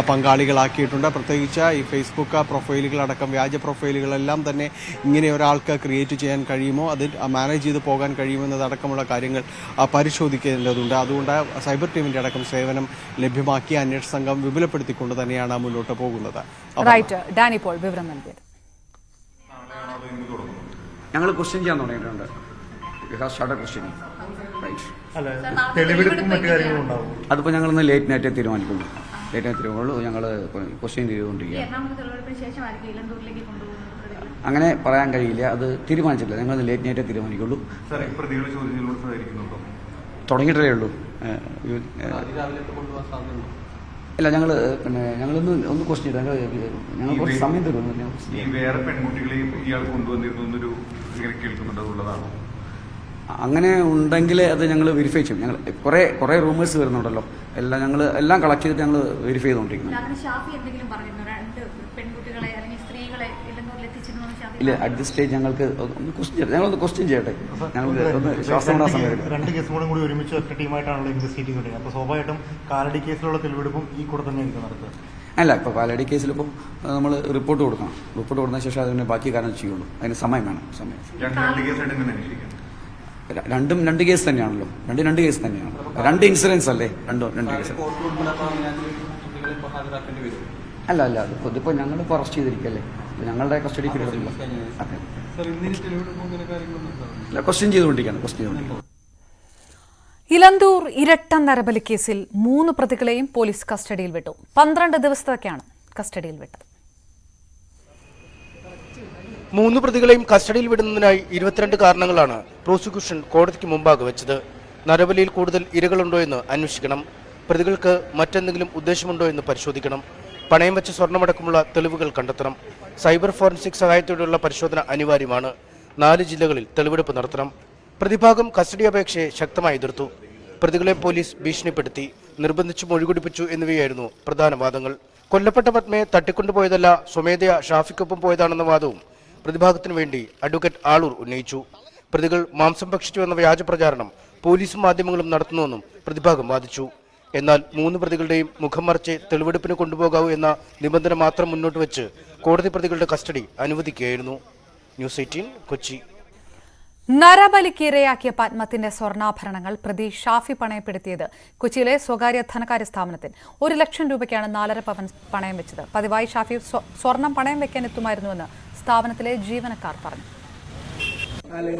പങ്കാളികളാക്കിയിട്ടുണ്ട്. പ്രത്യേകിച്ച് ഈ ഫേസ്ബുക്ക് പ്രൊഫൈലുകളടക്കം വ്യാജ പ്രൊഫൈലുകളെല്ലാം തന്നെ ഇങ്ങനെ ഒരാൾക്ക് ക്രിയേറ്റ് ചെയ്യാൻ കഴിയുമോ അത് മാനേജ് ചെയ്ത് പോകാൻ കഴിയുമെന്നതടക്കമുള്ള കാര്യങ്ങൾ പരിശോധിക്കേണ്ടതുണ്ട്. അതുകൊണ്ട് സൈബർ ടീമിന്റെ അടക്കം സേവനം ലഭ്യമാക്കി അന്വേഷണ സംഘം വിപുലപ്പെടുത്തിക്കൊണ്ട് തന്നെയാണ് മുന്നോട്ട് പോകുന്നത്. റൈറ്റ്. ഡാനി പോൾ വിവരം നൽകിയത്. ഞങ്ങൾ ക്വസ്റ്റ്യൻ ചെയ്യാൻ തുടങ്ങിയിട്ടുണ്ട്. അതിപ്പോ ഞങ്ങൾ ഇന്ന് ലേറ്റ് നൈറ്റ് തീരുമാനിക്കുന്നു. ലേറ്റ് നൈറ്റ് തീരുമാനമുള്ളൂ ഞങ്ങൾ ക്വസ്റ്റ്യൻ ചെയ്തുകൊണ്ടിരിക്കുക എറണാകുളത്ത് തെളിവെടുപ്പിന് ശേഷമായിരിക്കും ഇലന്തൂരിലേക്ക് കൊണ്ടുപോകുന്നത് പ്രതികളെ. അങ്ങനെ പറയാൻ കഴിയില്ല. അത് തീരുമാനിച്ചില്ല ഞങ്ങൾ ലേറ്റ് നൈറ്റേ തീരുമാനിക്കുള്ളൂ. തുടങ്ങിയിട്ടേ ഉള്ളൂ. ഇല്ല ഞങ്ങൾ പിന്നെ ഞങ്ങളൊന്ന് ഒന്ന് ക്വസ്റ്റ്യൻ ചെയ്തു? ഞങ്ങൾ കുറച്ച് സമയം തരുന്നു ഈ വേറെ പെൺകുട്ടികളെയും ഇയാൾ കൊണ്ടുവന്നിരുന്നു എന്നൊരു ഇങ്ങനെ അങ്ങനെ ഉണ്ടെങ്കിൽ അത് ഞങ്ങൾ വെരിഫൈ ചെയ്യും. ഞങ്ങൾ കുറേ കുറേ റൂമേഴ്സ് വരുന്നുണ്ടല്ലോ. എല്ലാം ഞങ്ങൾ എല്ലാം കളക്ട് ചെയ്തിട്ട് ഞങ്ങൾ വെരിഫൈ ചെയ്തുകൊണ്ടിരിക്കുന്നു അതിന് ഷാഫി എന്തെങ്കിലും പറഞ്ഞിരുന്നു രണ്ട് പെൺകുട്ടികളെ അല്ലെങ്കിൽ സ്ത്രീകളെ ഇലന്തൂരിൽ എത്തിച്ചിരുന്നു എന്ന് ഷാഫി ഇല്ല അറ്റ് ദി സ്റ്റേജ് ഞങ്ങൾക്ക് ഒന്ന് ക്വസ്റ്റ്യൻ ചെയ്യട്ടെ. ഞങ്ങളൊന്ന് ക്വസ്റ്റ്യൻ ചെയ്യട്ടെ. ഞങ്ങൾക്ക് ഒന്ന് ശ്വാസമുണ്ടാ സമയം. രണ്ട് കേസുകളും കൂടി ഒരുമിച്ച് ഒറ്റ ടീമായിട്ടാണല്ലോ ഇൻവെസ്റ്റിഗേറ്റ് ചെയ്യുന്നത്. അപ്പോൾ സ്വാഭാവികമായിട്ടും കാലടി കേസിലുള്ള തെളിവെടുപ്പും ഈ കൂടെ തന്നെ ആയിരിക്കും നടത്തുക അല്ല ഇപ്പോൾ പാലടി കേസിൽ നമ്മൾ റിപ്പോർട്ട് കൊടുക്കണം. റിപ്പോർട്ട് കൊടുത്ത ശേഷം അതിന് ബാക്കി കാര്യം ചെയ്യുള്ളൂ. അതിന് സമയം വേണം സമയം. രണ്ട് രണ്ട് കേസ് തന്നെയാണല്ലോ. രണ്ടും രണ്ട് കേസ് തന്നെയാണ്. രണ്ട് ഇൻഷുറൻസ് അല്ലേ? രണ്ടും രണ്ട് കേസ് അല്ല അല്ല ഇതിപ്പോ ഞങ്ങൾ ഇപ്പോൾ അറസ്റ്റ് ചെയ്തിരിക്കല്ലേ? ഞങ്ങളുടെ കസ്റ്റഡി അല്ല ക്വസ്റ്റ്യൻ ചെയ്തുകൊണ്ടിരിക്കുകയാണ് ക്വസ്റ്റ്യൻ ഇലന്തൂർ ഇരട്ട നരബലി കേസിൽ മൂന്ന് പ്രതികളെയും പോലീസ് കസ്റ്റഡിയിൽ വിട്ടു. പന്ത്രണ്ട് ദിവസത്തേക്കാണ് കസ്റ്റഡിയിൽ വിട്ടത്. മൂന്ന് പ്രതികളെയും കസ്റ്റഡിയിൽ വിടുന്നതിനായി ഇരുപത്തിരണ്ട് കാരണങ്ങളാണ് പ്രോസിക്യൂഷൻ കോടതിക്ക് മുമ്പാകെ വെച്ചത്. നരബലിയിൽ കൂടുതൽ ഇരകളുണ്ടോ എന്ന് അന്വേഷിക്കണം. പ്രതികൾക്ക് മറ്റെന്തെങ്കിലും ഉദ്ദേശമുണ്ടോ എന്ന് പരിശോധിക്കണം. പണയം വെച്ച സ്വർണമടക്കമുള്ള തെളിവുകൾ കണ്ടെത്തണം. സൈബർ ഫോറൻസിക് സഹായത്തോടെയുള്ള പരിശോധന അനിവാര്യമാണ്. നാല് ജില്ലകളിൽ തെളിവെടുപ്പ് നടത്തണം. പ്രതിഭാഗം കസ്റ്റഡി അപേക്ഷയെ ശക്തമായി എതിർത്തു. പ്രതികളെ പോലീസ് ഭീഷണിപ്പെടുത്തി. നിർബന്ധിച്ചു മൊഴികുടിപ്പിച്ചു എന്നിവയായിരുന്നു പ്രധാന വാദങ്ങൾ. കൊല്ലപ്പെട്ട പത്മയെ തട്ടിക്കൊണ്ടുപോയതല്ല സ്വമേധയാ ഷാഫിക്കൊപ്പം പോയതാണെന്ന വാദവും പ്രതിഭാഗത്തിനു വേണ്ടി അഡ്വക്കേറ്റ് ആളൂർ ഉന്നയിച്ചു. പ്രതികൾ മാംസം ഭക്ഷിച്ചു എന്ന വ്യാജ പ്രചാരണം പോലീസും മാധ്യമങ്ങളും നടത്തുന്നുവെന്നും പ്രതിഭാഗം വാദിച്ചു. എന്നാൽ മൂന്ന് പ്രതികളുടെയും മുഖം മറച്ച് തെളിവെടുപ്പിന് കൊണ്ടുപോകാവൂ എന്ന നിബന്ധന മാത്രം മുന്നോട്ട് വെച്ച് കോടതി പ്രതികളുടെ കസ്റ്റഡി അനുവദിക്കുകയായിരുന്നു. News eighteen Kochi. നരബലിക്ക് ഇരയാക്കിയ പത്മത്തിന്റെ സ്വർണാഭരണങ്ങൾ പ്രതി ഷാഫി പണയപ്പെടുത്തിയത് കൊച്ചിയിലെ സ്വകാര്യ ധനകാര്യ സ്ഥാപനത്തിൽ. ഒരു ലക്ഷം രൂപയ്ക്കാണ് നാലര പവൻ പണയം വെച്ചത്. പതിവായി ഷാഫി സ്വ- സ്വർണം പണയം വെക്കാൻ എത്തുമായിരുന്നുവെന്ന് സ്ഥാപനത്തിലെ ജീവനക്കാർ പറഞ്ഞു.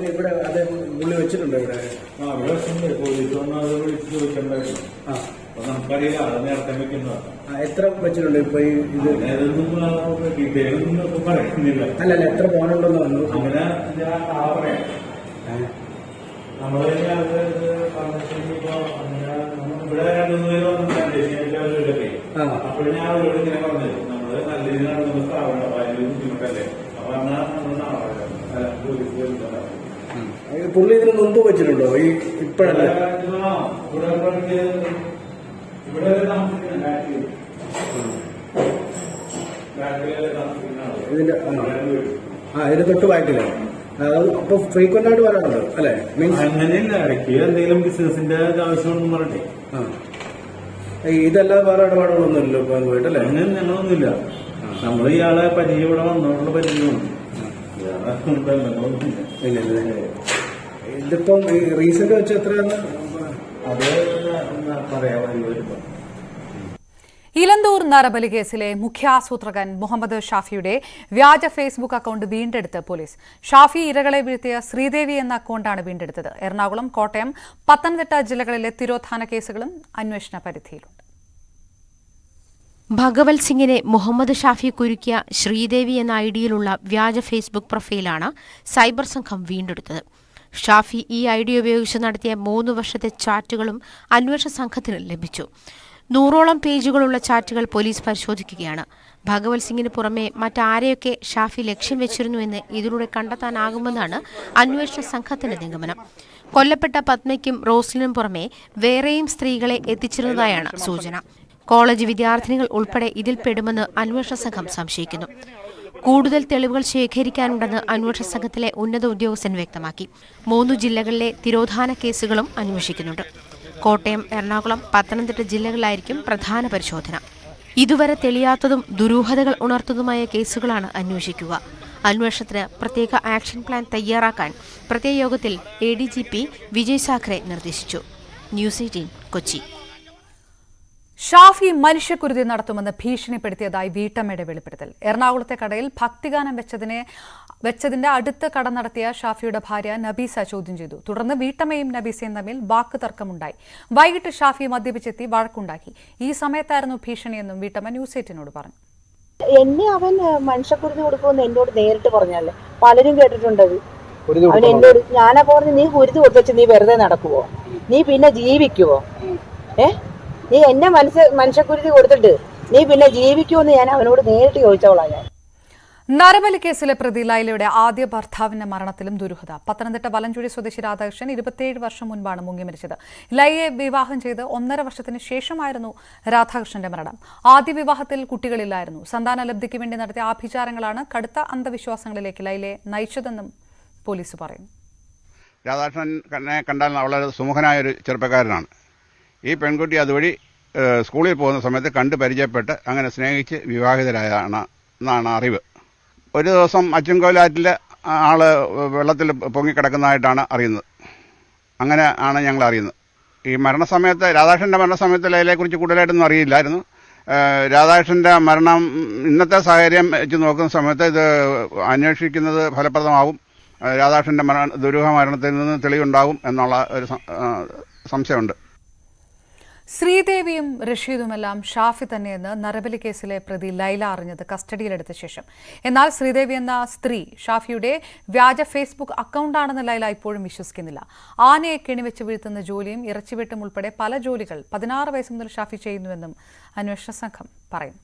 ഇവിടെ അത് പുള്ളി വെച്ചിട്ടുണ്ട് ഇവിടെ. ആ ഇവിടെ വെച്ചിട്ടുണ്ട്. പോലീസ് വന്ന് വിളിച്ച് ചോദിക്കണ്ടായിരുന്നു ആ. അപ്പൊ നമുക്കറിയില്ല. അത് നേരത്തെ വെക്കുന്നതാണ് ആ, എത്ര വെച്ചിട്ടുണ്ട് ഇപ്പൊ ഈ ഇത്? ഡീറ്റെയിൽ ഒന്നും ഇപ്പൊ പറയുന്നില്ല. അല്ല അല്ല എത്ര പോണുണ്ടെന്ന് പറഞ്ഞു? അങ്ങനെ ഞാൻ ആ പറയാം. നമ്മൾ അത് പറഞ്ഞിട്ടുണ്ടെങ്കിൽ ഇപ്പൊ അങ്ങനെ നമ്മൾ ഇവിടെ രണ്ടു മൂന്ന് പേര് വന്നിട്ടുണ്ടായി ആ. അപ്പോഴും ഞാൻ അവരോട് ഇങ്ങനെ പറഞ്ഞത് നമ്മൾ നല്ല രീതിയിലാണ് നമ്മൾ സ്ഥാപനം അതിന് ബുദ്ധിമുട്ടല്ലേ? അപ്പൊ അന്നാ നമ്മൾ നാളെ വരാം. പുള്ളി ഇതിന് മുമ്പ് വെച്ചിട്ടുണ്ടോ? ഈ ഇപ്പോഴല്ല? ആ. ഇതിന്റെ ആ. തൊട്ട് ബാക്കിൽ? അപ്പൊ ഫ്രീക്വന്റ് ആയിട്ട് വരാറുണ്ട്? അല്ലെ? മീൻസ് അങ്ങനെയല്ല ഇടയ്ക്ക് എന്തെങ്കിലും ബിസിനസിന്റെ ആവശ്യമുണ്ടെന്ന് പറഞ്ഞിട്ടേ. ഇതല്ലാതെ വേറെ ഇടപാടുകളൊന്നുമില്ലല്ലോ ബാങ്കുമായിട്ട് അല്ലേ? അങ്ങനെ ഞങ്ങളൊന്നുമില്ല നമ്മൾ ഇയാളെ പരിചയം ഇവിടെ വന്നോണ്ടുള്ള പരിചയമാണ്. ഇല്ല ഇല്ല ഇതിപ്പം ഈ റീസെന്റ് വെച്ച് എത്രയാണ്? അത് പറയാൻ ഇലന്തൂർ നരബലി കേസിലെ മുഖ്യാസൂത്രകൻ മുഹമ്മദ് ഷാഫിയുടെ വ്യാജ ഫേസ്ബുക്ക് അക്കൗണ്ട് വീണ്ടെടുത്ത് പോലീസ്. ഷാഫി ഇരകളെ വീഴ്ത്തിയ ശ്രീദേവി എന്ന അക്കൗണ്ടാണ് വീണ്ടെടുത്തത്. എറണാകുളം കോട്ടയം പത്തനംതിട്ട ജില്ലകളിലെ തിരോധാന കേസുകളും അന്വേഷണ പരിധിയിലുണ്ട് ഭഗവത് സിംഗിനെ മുഹമ്മദ് ഷാഫി കുരുക്കിയ ശ്രീദേവി എന്ന ഐഡിയിലുള്ള വ്യാജ ഫേസ്ബുക്ക് പ്രൊഫൈലാണ് സൈബർ സംഘം വീണ്ടെടുത്തത്. ഷാഫി ഈ ഐഡി ഉപയോഗിച്ച് നടത്തിയ മൂന്ന് വർഷത്തെ ചാറ്റുകളും അന്വേഷണ സംഘത്തിന് ലഭിച്ചു. നൂറോളം പേജുകളുള്ള ചാറ്റുകൾ പോലീസ് പരിശോധിക്കുകയാണ്. ഭഗവത് സിംഗിന് പുറമെ മറ്റാരെയൊക്കെ ഷാഫി ലക്ഷ്യം വെച്ചിരുന്നു വെച്ചിരുന്നുവെന്ന് ഇതിലൂടെ കണ്ടെത്താനാകുമെന്നാണ് അന്വേഷണ സംഘത്തിന്റെ നിഗമനം. കൊല്ലപ്പെട്ട പത്മയ്ക്കും റോസ്ലിനും പുറമെ വേറെയും സ്ത്രീകളെ എത്തിച്ചിരുന്നതായാണ് സൂചന. കോളേജ് വിദ്യാർത്ഥിനികൾ ഉൾപ്പെടെ ഇതിൽ പെടുമെന്ന് അന്വേഷണ സംഘം സംശയിക്കുന്നു. കൂടുതൽ തെളിവുകൾ ശേഖരിക്കാനുണ്ടെന്ന് അന്വേഷണ സംഘത്തിലെ ഉന്നത ഉദ്യോഗസ്ഥൻ വ്യക്തമാക്കി. മൂന്ന് ജില്ലകളിലെ തിരോധാന കേസുകളും അന്വേഷിക്കുന്നുണ്ട്. കോട്ടയം എറണാകുളം പത്തനംതിട്ട ജില്ലകളിലായിരിക്കും പ്രധാന പരിശോധന. ഇതുവരെ തെളിയാത്തതും ദുരൂഹതകൾ ഉണർത്തതുമായ കേസുകളാണ് അന്വേഷിക്കുക. അന്വേഷണത്തിന് പ്രത്യേക ആക്ഷൻ പ്ലാൻ തയ്യാറാക്കാൻ പ്രത്യേക യോഗത്തിൽ A D G P Vijay Sakhare നിർദ്ദേശിച്ചു. News Eighteen Kochi. ഷാഫി മനുഷ്യക്കുരുതി നടത്തുമെന്ന് ഭീഷണിപ്പെടുത്തിയതായി വീട്ടമ്മയുടെ വെളിപ്പെടുത്തൽ. എറണാകുളത്തെ കടയിൽ ഭക്തിഗാനം വെച്ചതിനെ വെച്ചതിന്റെ അടുത്ത കട നടത്തിയ ഷാഫിയുടെ ഭാര്യ നബീസ ചോദ്യം ചെയ്തു. തുടർന്ന് വീട്ടമ്മയും നബീസയും തമ്മിൽ വാക്ക് തർക്കമുണ്ടായി വൈകിട്ട് ഷാഫി മദ്യപിച്ചെത്തി വഴക്കുണ്ടാക്കി. ഈ സമയത്തായിരുന്നു ഭീഷണിയെന്നും വീട്ടമ്മ ന്യൂസ് എയ്റ്റിനോട് പറഞ്ഞു. എന്നെ അവൻ മനുഷ്യക്കുരുതി കൊടുക്കുമെന്ന് എന്നോട് നേരിട്ട് പറഞ്ഞല്ലേ പലരും കേട്ടിട്ടുണ്ടത് അവൻ എന്നോട് ഞാനപ്പോ പറഞ്ഞു നീ കുരുതി കൊടുത്തു നീ വെറുതെ നടക്കുവോ? നീ പിന്നെ ജീവിക്കുവോ? ഏ? നീ എന്നെ മനസ്സ് മനുഷ്യക്കുരുതി കൊടുത്തിട്ട് നീ പിന്നെ ജീവിക്കുമെന്ന് ഞാൻ അവനോട് നേരിട്ട് ചോദിച്ചോളാം ഞാൻ. നരബലി കേസിലെ പ്രതി ലൈലയുടെ ആദ്യ ഭർത്താവിന്റെ മരണത്തിലും ദുരൂഹത. പത്തനംതിട്ട വലഞ്ചുഴി സ്വദേശി രാധാകൃഷ്ണൻ ഇരുപത്തിയേഴ് വർഷം മുൻപാണ് മുങ്ങി മരിച്ചത്. ലൈയെ വിവാഹം ചെയ്ത് ഒന്നര വർഷത്തിന് ശേഷമായിരുന്നു രാധാകൃഷ്ണന്റെ മരണം. ആദ്യ വിവാഹത്തിൽ കുട്ടികളില്ലായിരുന്നു. സന്താന ലബ്ധിക്ക് വേണ്ടി നടത്തിയ ആഭിചാരങ്ങളാണ് കടുത്ത അന്ധവിശ്വാസങ്ങളിലേക്ക് ലൈലയെ നയിച്ചതെന്നും പോലീസ് പറയുന്നു രാധാകൃഷ്ണനെ കണ്ടാൽ വളരെ സുമുഖനായ ഒരു ചെറുപ്പക്കാരനാണ്. ഈ പെൺകുട്ടി അതുവഴി സ്കൂളിൽ പോകുന്ന സമയത്ത് കണ്ട് പരിചയപ്പെട്ട് അങ്ങനെ സ്നേഹിച്ച് വിവാഹിതരായാണ് എന്നാണ് അറിവ്. ഒരു ദിവസം അച്ചൻകോലാറ്റിൽ ആൾ വെള്ളത്തിൽ പൊങ്ങിക്കിടക്കുന്നതായിട്ടാണ് അറിയുന്നത്. അങ്ങനെ ആണ് ഞങ്ങൾ അറിയുന്നത്. ഈ മരണസമയത്ത് രാധാകൃഷ്ണന്റെ മരണസമയത്ത് ലൈലയെക്കുറിച്ച് കൂടുതലായിട്ടൊന്നും അറിയില്ലായിരുന്നു. രാധാകൃഷ്ണന്റെ മരണം ഇന്നത്തെ സാഹചര്യം വെച്ച് നോക്കുന്ന സമയത്ത് ഇത് അന്വേഷിക്കുന്നത് ഫലപ്രദമാവും. രാധാകൃഷ്ണന്റെ മരണ ദുരൂഹ മരണത്തിൽ നിന്ന് തെളിവുണ്ടാകും എന്നുള്ള ഒരു സംശയമുണ്ട്. ശ്രീദേവിയും റഷീദുമെല്ലാം ഷാഫി തന്നെയെന്ന് നരബലി കേസിലെ പ്രതി ലൈല അറിഞ്ഞത് കസ്റ്റഡിയിലെടുത്ത ശേഷം. എന്നാൽ ശ്രീദേവി എന്ന സ്ത്രീ ഷാഫിയുടെ വ്യാജ ഫേസ്ബുക്ക് അക്കൗണ്ടാണെന്ന് ലൈല ഇപ്പോഴും വിശ്വസിക്കുന്നില്ല. ആനയെ കെണിവെച്ച് വീഴ്ത്തുന്ന ജോലിയും ഇറച്ചിവെട്ടും ഉൾപ്പെടെ പല ജോലികൾ പതിനാറ് വയസ്സ് മുതൽ ഷാഫി ചെയ്യുന്നുവെന്നും അന്വേഷണ സംഘം പറയുന്നു.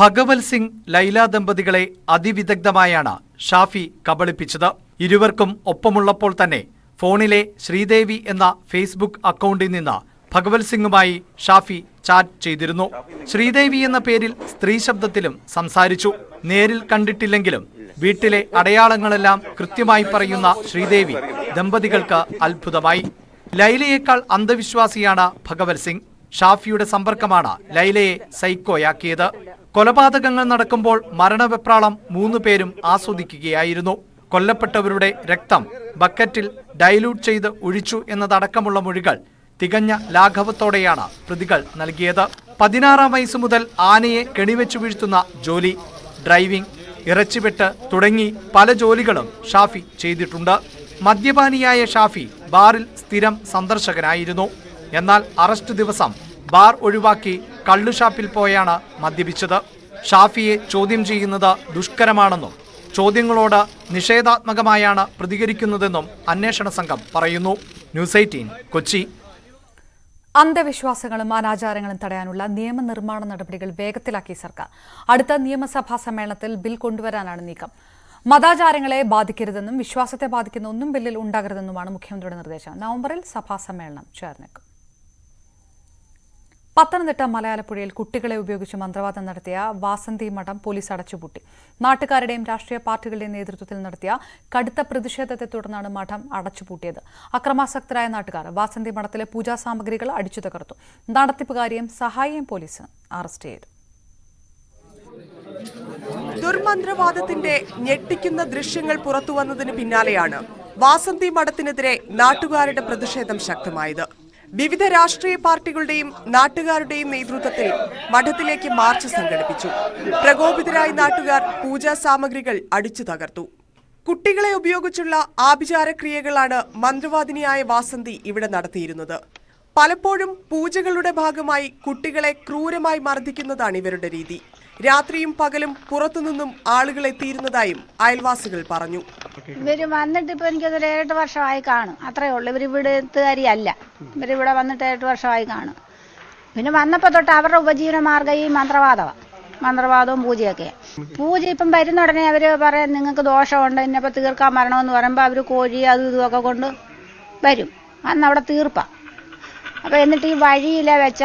ഭഗവത് സിംഗ് ലൈല ദമ്പതികളെ അതിവിദഗ്ധമായാണ് ഷാഫി കബളിപ്പിച്ചത്. ഇരുവർക്കും ഒപ്പമുള്ളപ്പോൾ തന്നെ ഫോണിലെ ശ്രീദേവി എന്ന ഫേസ്ബുക്ക് അക്കൗണ്ടിൽ നിന്ന് ഭഗവത് സിംഗുമായി ഷാഫി ചാറ്റ് ചെയ്തിരുന്നു. ശ്രീദേവി എന്ന പേരിൽ സ്ത്രീ ശബ്ദത്തിലും സംസാരിച്ചു. നേരിൽ കണ്ടിട്ടില്ലെങ്കിലും വീട്ടിലെ അടയാളങ്ങളെല്ലാം കൃത്യമായി പറയുന്ന ശ്രീദേവി ദമ്പതികൾക്ക് അത്ഭുതമായി. ലൈലയേക്കാൾ അന്ധവിശ്വാസിയാണ് ഭഗവത് സിംഗ്. ഷാഫിയുടെ സമ്പർക്കമാണ് ലൈലയെ സൈക്കോയാക്കിയത്. കൊലപാതകങ്ങൾ നടക്കുമ്പോൾ മരണവെപ്രാളം മൂന്നു പേരും ആസ്വദിക്കുകയായിരുന്നു. കൊല്ലപ്പെട്ടവരുടെ രക്തം ബക്കറ്റിൽ ഡൈലൂട്ട് ചെയ്ത് ഒഴിച്ചു എന്നതടക്കമുള്ള മൊഴികൾ തികഞ്ഞ ലാഘവത്തോടെയാണ് പ്രതികൾ നൽകിയത്. പതിനാറാം വയസ്സ് മുതൽ ആനയെ കെണിവെച്ചു വീഴ്ത്തുന്ന ജോലി ഡ്രൈവിംഗ് ഇറച്ചിവെട്ട് തുടങ്ങി പല ജോലികളും ഷാഫി ചെയ്തിട്ടുണ്ട്. മദ്യപാനിയായ ഷാഫി ബാറിൽ സ്ഥിരം സന്ദർശകനായിരുന്നു. എന്നാൽ അറസ്റ്റ് ദിവസം ബാർ ഒഴിവാക്കി കള്ളുഷാപ്പിൽ പോയാണ് മദ്യപിച്ചത്. ഷാഫിയെ ചോദ്യം ചെയ്യുന്നത് ദുഷ്കരമാണെന്നും ചോദ്യങ്ങളോട് നിഷേധാത്മകമായാണ് പ്രതികരിക്കുന്നതെന്നും അന്വേഷണ സംഘം പറയുന്നു. News Eighteen Kochi. അന്ധവിശ്വാസങ്ങളും അനാചാരങ്ങളും തടയാനുള്ള നിയമനിർമ്മാണ നടപടികൾ വേഗത്തിലാക്കി സർക്കാർ. അടുത്ത നിയമസഭാ സമ്മേളനത്തിൽ ബിൽ കൊണ്ടുവരാനാണ് നീക്കം. മതാചാരങ്ങളെ ബാധിക്കരുതെന്നും വിശ്വാസത്തെ ബാധിക്കുന്ന ഒന്നും ബില്ലിൽ ഉണ്ടാകരുതെന്നുമാണ് മുഖ്യമന്ത്രിയുടെ നിർദ്ദേശം. നവംബറിൽ സഭാ സമ്മേളനം ചേർന്നേക്കും. പത്തനംതിട്ട മലയാലപ്പുഴയിൽ കുട്ടികളെ ഉപയോഗിച്ച് മന്ത്രവാദം നടത്തിയ വാസന്തി മഠം പോലീസ് അടച്ചുപൂട്ടി. നാട്ടുകാരുടെയും രാഷ്ട്രീയ പാർട്ടികളുടെയും നേതൃത്വത്തിൽ നടത്തിയ കടുത്ത പ്രതിഷേധത്തെ തുടർന്നാണ് മഠം അടച്ചുപൂട്ടിയത്. അക്രമാസക്തരായ നാട്ടുകാർ വാസന്തി മഠത്തിലെ പൂജാ സാമഗ്രികൾ അടിച്ചു തകർത്തു. നടത്തിപ്പുകാരിയും സഹായിയും പോലീസ് അറസ്റ്റ് ചെയ്തു. ദുർമന്ത്രവാദത്തിന്റെ ഞെട്ടിക്കുന്ന ദൃശ്യങ്ങൾ പുറത്തുവന്നതിന് പിന്നാലെയാണ് വാസന്തി മഠത്തിനെതിരെ നാട്ടുകാരുടെ പ്രതിഷേധം ശക്തമായത്. വിവിധ രാഷ്ട്രീയ പാർട്ടികളുടെയും നാട്ടുകാരുടെയും നേതൃത്വത്തിൽ മഠത്തിലേക്ക് മാർച്ച് സംഘടിപ്പിച്ചു. പ്രകോപിതരായ നാട്ടുകാർ പൂജാ സാമഗ്രികൾ അടിച്ചു തകർത്തു. കുട്ടികളെ ഉപയോഗിച്ചുള്ള ആഭിചാരക്രിയകളാണ് മന്ത്രവാദിനിയായ വാസന്തി ഇവിടെ നടത്തിയിരുന്നത്. പലപ്പോഴും പൂജകളുടെ ഭാഗമായി കുട്ടികളെ ക്രൂരമായി മർദ്ദിക്കുന്നതാണ് ഇവരുടെ രീതി. രാത്രിയും പകലും പുറത്തുനിന്നും ആളുകൾ എത്തിയിരുന്നതായും അയൽവാസികൾ പറഞ്ഞു. ഇവർ വന്നിട്ട് ഇപ്പൊ എനിക്കതൊരു ഏഴെട്ട് വർഷമായി കാണും. അത്രേ ഉള്ളൂ. ഇവർ ഇവിടുത്തുകാരിയല്ല ഇവരിവിടെ വന്നിട്ട് ഏഴെട്ട് വർഷമായി കാണും. പിന്നെ വന്നപ്പോ തൊട്ട് അവരുടെ ഉപജീവന മാർഗം ഈ മന്ത്രവാദമാണ് മന്ത്രവാദവും പൂജയൊക്കെ. പൂജ ഇപ്പം വരുന്ന ഉടനെ അവർ പറയാം നിങ്ങൾക്ക് ദോഷമുണ്ട്. ഇന്നിപ്പോ തീർക്കാൻ വരണമെന്ന് പറയുമ്പോ അവർ കോഴി അതും ഇതുമൊക്കെ കൊണ്ട് വരും. അന്ന് അവിടെ തീർപ്പാ. അപ്പൊ എന്നിട്ട് ഈ വഴിയിലെ വെച്ച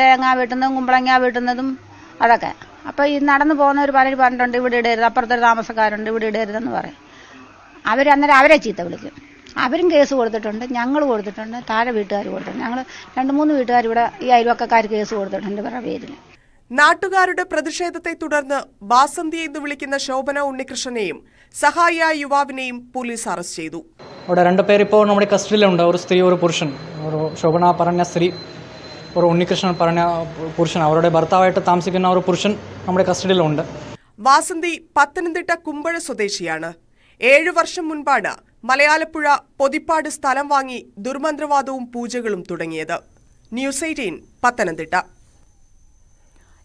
തേങ്ങ വെട്ടുന്നതും കുമ്പളങ്ങ വെട്ടുന്നതും അതൊക്കെ. അപ്പൊ ഈ നടന്നു പോകുന്നവർ പലരും പറഞ്ഞിട്ടുണ്ട് ഇവിടെ ഇടരുത് അപ്പുറത്തൊരു താമസക്കാരുണ്ട് ഇവിടെ ഇടരുതെന്ന് പറയും. അവർ അന്നേരം അവരെ ചീത്ത വിളിക്കും. അവരും കേസ് കൊടുത്തിട്ടുണ്ട് ഞങ്ങൾ കൊടുത്തിട്ടുണ്ട് താഴെ വീട്ടുകാർ കൊടുത്തിട്ടുണ്ട്. ഞങ്ങൾ രണ്ട് മൂന്ന് വീട്ടുകാർ ഇവിടെ ഈ അയൽവക്കക്കാർ കേസ് കൊടുത്തിട്ടുണ്ട് ഇവരുടെ പേരിൽ നാട്ടുകാരുടെ പ്രതിഷേധത്തെ തുടർന്ന് ബാസന്തി എന്ന് വിളിക്കുന്ന ശോഭന ഉണ്ണികൃഷ്ണനെയും സഹായിയായ യുവാവിനെയും പോലീസ് അറസ്റ്റ് ചെയ്തു. അവിടെ രണ്ട് പേരിപ്പോൾ നമ്മുടെ കസ്റ്റഡിയിലുണ്ട്. ഒരു സ്ത്രീ ഒരു പുരുഷൻ. ഒരു ശോഭന പറഞ്ഞ സ്ത്രീ. ഒരു ഉണ്ണികൃഷ്ണൻ പറഞ്ഞ പുരുഷൻ അവരുടെ ഭർത്താവായിട്ട് താമസിക്കുന്ന ഒരു പുരുഷൻ നമ്മുടെ കസ്റ്റഡിയിലുണ്ട്. വാസന്തി പത്തനംതിട്ട കുമ്പഴ സ്വദേശിയാണ്. ഏഴു വർഷം മുൻപാണ് മലയാലപ്പുഴ പൊതിപ്പാട് സ്ഥലം വാങ്ങി ദുർമന്ത്രവാദവും പൂജകളും തുടങ്ങിയത്. News Eighteen Pathanamthitta.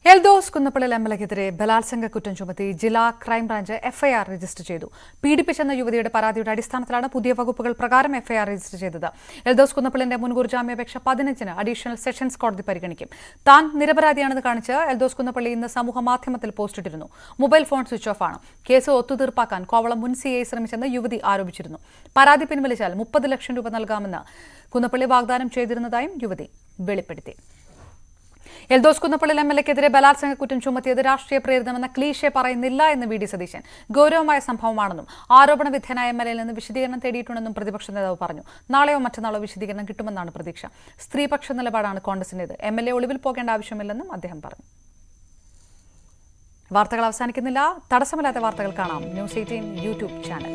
Eldhose Kunnappilly എംഎൽഎക്കെതിരെ എൽ എക്കെതിരെ ബലാത്സംഗ കുറ്റം ചുമത്തി ജില്ലാ ക്രൈംബ്രാഞ്ച് എഫ്ഐആർ രജിസ്റ്റർ ചെയ്തു. പീഡിപ്പിച്ചെന്ന യുവതിയുടെ പരാതിയുടെ അടിസ്ഥാനത്തിലാണ് പുതിയ വകുപ്പുകൾ പ്രകാരം എഫ്ഐആർ രജിസ്റ്റർ ചെയ്തത്. എൽദോസ് കുന്നപ്പള്ളിന്റെ മുൻകൂർ ജാമ്യാപേക്ഷ പതിനഞ്ചിന് അഡീഷണൽ സെഷൻസ് കോടതി പരിഗണിക്കും. താൻ നിരപരാധിയാണെന്ന് കാണിച്ച് എൽദോസ് കുന്നപ്പള്ളി ഇന്ന് സമൂഹ മാധ്യമത്തിൽ പോസ്റ്റിട്ടിരുന്നു മൊബൈൽ ഫോൺ സ്വിച്ച് ഓഫ് ആണ്. കേസ് ഒത്തുതീർപ്പാക്കാൻ കോവളം മുൻ സിഐ ശ്രമിച്ചെന്ന് യുവതി ആരോപിച്ചിരുന്നു. പരാതി പിൻവലിച്ചാൽ മുപ്പത് ലക്ഷം രൂപ നൽകാമെന്ന് കുന്നപ്പള്ളി വാഗ്ദാനം ചെയ്തിരുന്നതായും യുവതി വെളിപ്പെടുത്തി. എൽദോസ് കുന്നപ്പള്ളി എം എൽ എക്കെതിരെ ബലാത്സംഗ കുറ്റം ചുമത്തിയത് രാഷ്ട്രീയ പ്രേരിതമെന്ന ക്ലീഷെ പറയുന്നില്ല എന്ന് വി ഡി സതീശൻ. ഗൗരവമായ സംഭവമാണെന്നും ആരോപണ വിധേയനായ എം എൽ എയിൽ നിന്ന് വിശദീകരണം തേടിയിട്ടുണ്ടെന്നും പ്രതിപക്ഷ നേതാവ് പറഞ്ഞു. നാളെയോ മറ്റന്നാളോ വിശദീകരണം കിട്ടുമെന്നാണ് പ്രതീക്ഷ. സ്ത്രീപക്ഷ നിലപാടാണ് കോൺഗ്രസിന്റേത്. എം എൽ എ ഒളിവിൽ പോകേണ്ട ആവശ്യമില്ലെന്നും അദ്ദേഹം പറഞ്ഞു. വാർത്തകൾ അവസാനിക്കുന്നില്ല. തടസ്സമില്ലാത്ത വാർത്തകൾ കാണാം. News Eighteen YouTube channel.